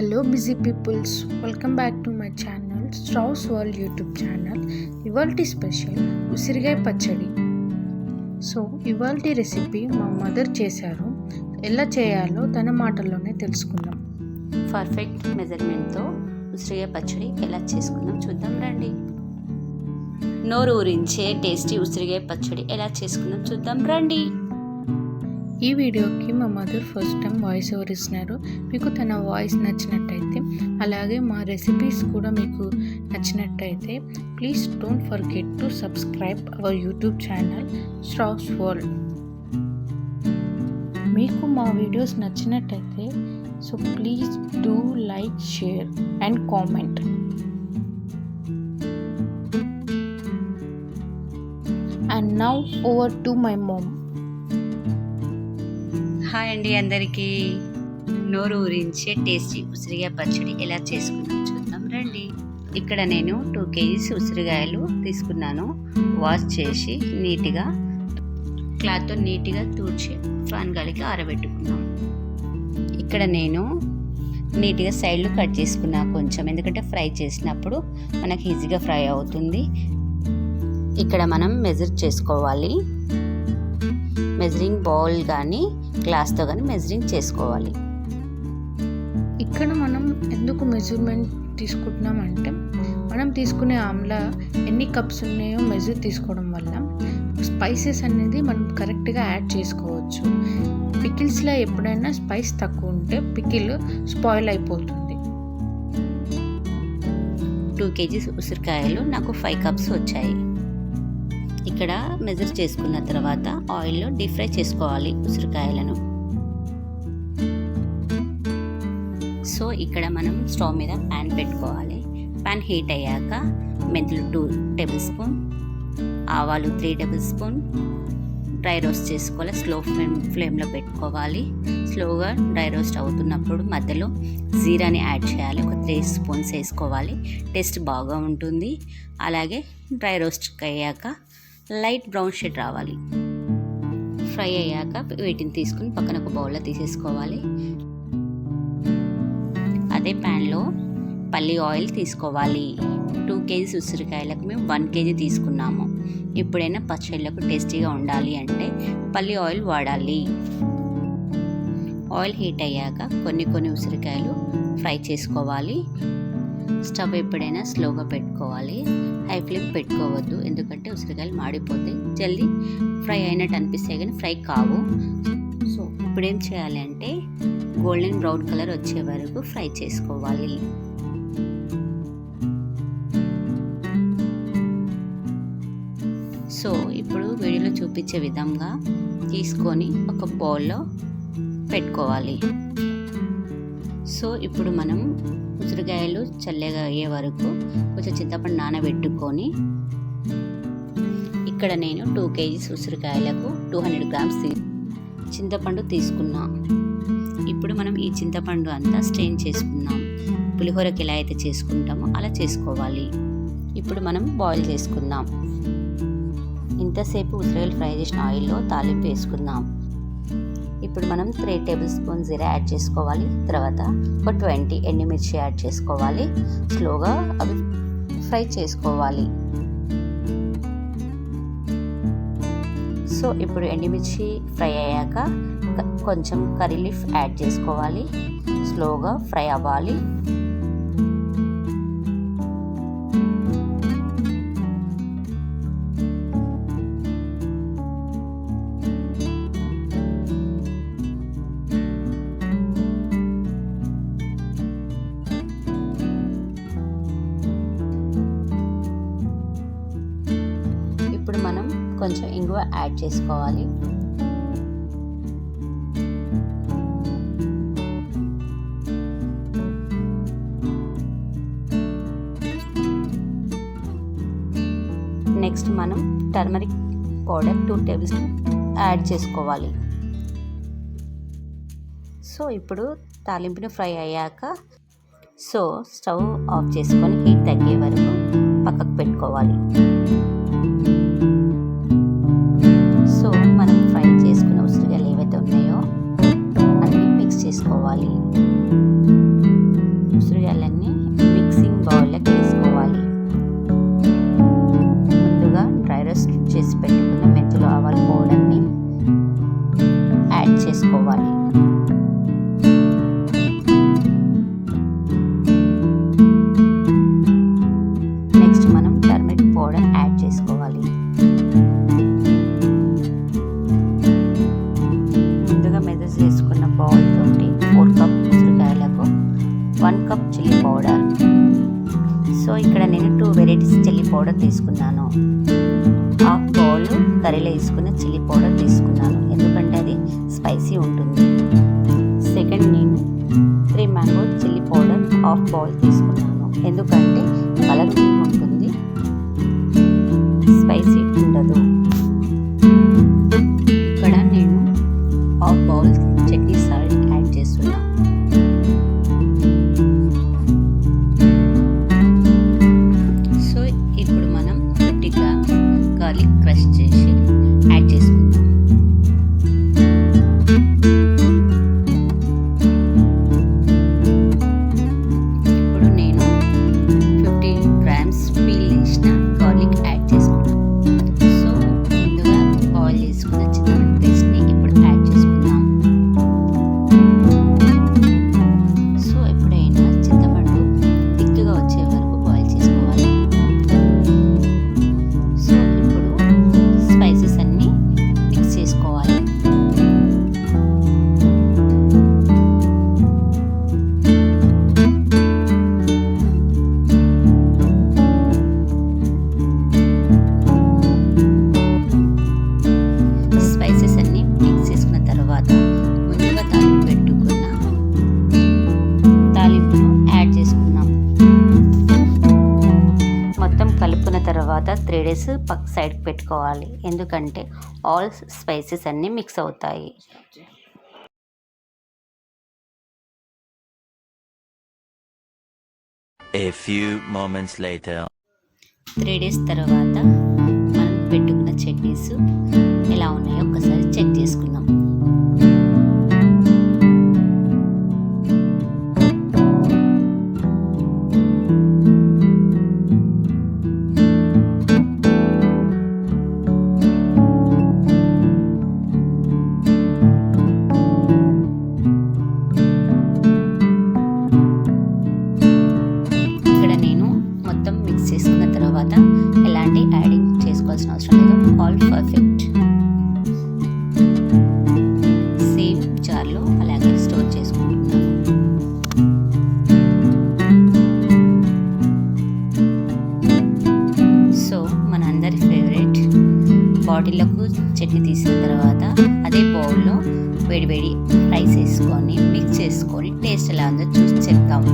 Hello busy peoples welcome back to my channel straws world YouTube channel ఇవాల్టి special ఉసిరికాయ పచ్చడి. So ఇవాల్టి recipe మా మదర్ చేశారు. ఎలా చేయాలో తన మాటల్లోనే తెలుసుకుందాం. పర్ఫెక్ట్ మెజర్మెంట్తో ఉసిరికాయ పచ్చడి ఎలా చేసుకుందాం చూద్దాం రండి. నోరు ఊరించే టేస్టీ ఉసిరికాయ పచ్చడి ఎలా చేసుకుందాం చూద్దాం రండి. ఈ వీడియోకి మా mother first time voice over ఇస్తున్నారు మీకు తన వాయిస్ నచ్చినట్టయితే అలాగే మా రెసిపీస్ కూడా మీకు నచ్చినట్టయితే please don't forget to subscribe our YouTube channel straws world మీకు మా వీడియోస్ నచ్చినట్టయితే so please do like share and comment and now over to my mom hi అండి అందరికీ. నోరు ఊరించే టేస్టీ ఉసిరిగాయ పచ్చడి ఎలా చేసుకుందాం చూద్దాం రండి. ఇక్కడ నేను టూ కేజీస్ ఉసిరికాయలు తీసుకున్నాను. వాష్ చేసి నీట్గా క్లాత్తో నీట్గా తూడ్చి ఫ్యాన్ గాలికి ఆరబెట్టుకున్నాను. ఇక్కడ నేను నీట్గా సైడ్లు కట్ చేసుకున్నా కొంచెం ఎందుకంటే ఫ్రై చేసినప్పుడు మనకి ఈజీగా ఫ్రై అవుతుంది. ఇక్కడ మనం మెజర్ చేసుకోవాలి. మెజరింగ్ బౌల్ కానీ గ్లాస్తో కానీ మెజరింగ్ చేసుకోవాలి. ఇక్కడ మనం ఎందుకు మెజర్మెంట్ తీసుకుంటున్నామంటే మనం తీసుకునే ఆమ్లా ఎన్ని కప్స్ ఉన్నాయో మెజర్ తీసుకోవడం వల్ల స్పైసెస్ అనేది మనం కరెక్ట్గా యాడ్ చేసుకోవచ్చు. పికిల్స్లో ఎప్పుడైనా స్పైస్ తక్కువ ఉంటే పికిల్ స్పాయిల్ అయిపోతుంది. టూ కేజీస్ ఉసిరికాయలు నాకు ఫైవ్ కప్స్ వచ్చాయి. ఇక్కడ మెజర్ చేసుకున్న తర్వాత ఆయిల్లో డీప్ ఫ్రై చేసుకోవాలి ఉసిరికాయలను. సో ఇక్కడ మనం స్టవ్ మీద ప్యాన్ పెట్టుకోవాలి. ప్యాన్ హీట్ అయ్యాక మెంతులు టూ టేబుల్ స్పూన్ ఆవాలు three tablespoon dry roast చేసుకోవాలి. స్లో ఫ్లేమ్ ఫ్లేమ్లో పెట్టుకోవాలి. స్లోగా డ్రై రోస్ట్ అవుతున్నప్పుడు మధ్యలో జీరాని యాడ్ చేయాలి. ఒక త్రీ స్పూన్స్ వేసుకోవాలి. టేస్ట్ బాగా ఉంటుంది. అలాగే డ్రై రోస్ట్ అయ్యాక లైట్ బ్రౌన్ షేడ్ రావాలి. ఫ్రై అయ్యాక వీటిని తీసుకుని పక్కన ఒక బౌల్లో తీసేసుకోవాలి. అదే ప్యాన్లో పల్లి ఆయిల్ తీసుకోవాలి. టూ కేజీస్ ఉసిరికాయలకు మేము వన్ కేజీ తీసుకున్నాము. ఎప్పుడైనా పచ్చళ్ళకు టేస్టీగా ఉండాలి అంటే పల్లి ఆయిల్ వాడాలి. ఆయిల్ హీట్ అయ్యాక కొన్ని కొన్ని ఉసిరికాయలు ఫ్రై చేసుకోవాలి. స్టవ్ ఎప్పుడైనా స్లోగా పెట్టుకోవాలి. హై ఫ్లేమ్ పెట్టుకోవద్దు. ఎందుకంటే ఉసిరికాయలు మాడిపోతాయి. జల్దీ ఫ్రై అయినట్టు అనిపిస్తాయి కానీ ఫ్రై కావు. సో ఇప్పుడు ఏం చేయాలి అంటే గోల్డెన్ బ్రౌన్ కలర్ వచ్చే వరకు ఫ్రై చేసుకోవాలి. సో ఇప్పుడు వీడియోలో చూపించే విధంగా తీసుకొని ఒక బౌల్లో పెట్టుకోవాలి. సో ఇప్పుడు మనం ఉసిరికాయలు చల్లగా అయ్యే వరకు కొంచెం చింతపండు నానబెట్టుకొని ఇక్కడ నేను టూ కేజీస్ ఉసిరికాయలకు టూ హండ్రెడ్ గ్రామ్స్ చింతపండు తీసుకున్నా. ఇప్పుడు మనం ఈ చింతపండు అంతా స్ట్రెయిన్ చేసుకున్నాం పులిహోరకి ఎలా అయితే చేసుకుంటామో అలా చేసుకోవాలి. ఇప్పుడు మనం బాయిల్ చేసుకుందాం. ఇంతసేపు ఉసిరికాయలు ఫ్రై చేసిన ఆయిల్లో తాలింపు వేసుకుందాం. ఇప్పుడు మనం త్రీ టేబుల్ స్పూన్ జీరా యాడ్ చేసుకోవాలి. తర్వాత ఒక ట్వంటీ ఎండుమిర్చి యాడ్ చేసుకోవాలి. స్లోగా అవి ఫ్రై చేసుకోవాలి. సో ఇప్పుడు ఎండుమిర్చి ఫ్రై అయ్యాక కొంచెం కర్రీ లీఫ్ యాడ్ చేసుకోవాలి. స్లోగా ఫ్రై అవ్వాలి. కొంచెం ఇంగువ యాడ్ చేసుకోవాలి. నెక్స్ట్ మనం turmeric powder two tablespoon add చేసుకోవాలి. సో ఇప్పుడు తాలింపుని ఫ్రై అయ్యాక సో స్టవ్ ఆఫ్ చేసుకొని హీట్ తగ్గే వరకు పక్కకు పెట్టుకోవాలి. నేను టూ వెరైటీస్ చిల్లీ పౌడర్ తీసుకున్నాను. హాఫ్ బౌల్ కర్రీలో వేసుకున్న చిల్లీ పౌడర్ తీసుకున్నాను. ఎందుకంటే అది స్పైసీ ఉంటుంది. సెకండ్ నేను three mango chilli powder half bowl తీసుకున్నాను. ఎందుకంటే కలర్ ఉంటుంది. స్పైసీ ఉండదు. గార్లిక్ క్రష్ చేసి యాడ్ త్రీ డేస్ పక్క సైడ్కి పెట్టుకోవాలి. ఎందుకంటే ఆల్ స్పైసెస్ అన్నీ మిక్స్ అవుతాయి. A few moments later. Three days తర్వాత మనం పెట్టుకున్న చట్నీస్ ఎలా ఉన్నాయో ఒకసారి చెక్ చేసుకుందాం. యాడింగ్ అవసరం లేదు ఆల్ పర్ఫెక్ట్ సేమ్ జార్లో అలాగే స్టోర్ చేసుకుంటున్నాను సో మన అందరి ఫేవరెట్ బాటిల్లకు చట్నీ తీసిన తర్వాత అదే బౌల్లో వేడి వేడి రైస్ వేసుకొని మిక్స్ చేసుకొని టేస్ట్ ఎలా ఉందో చూసి చెప్తాము.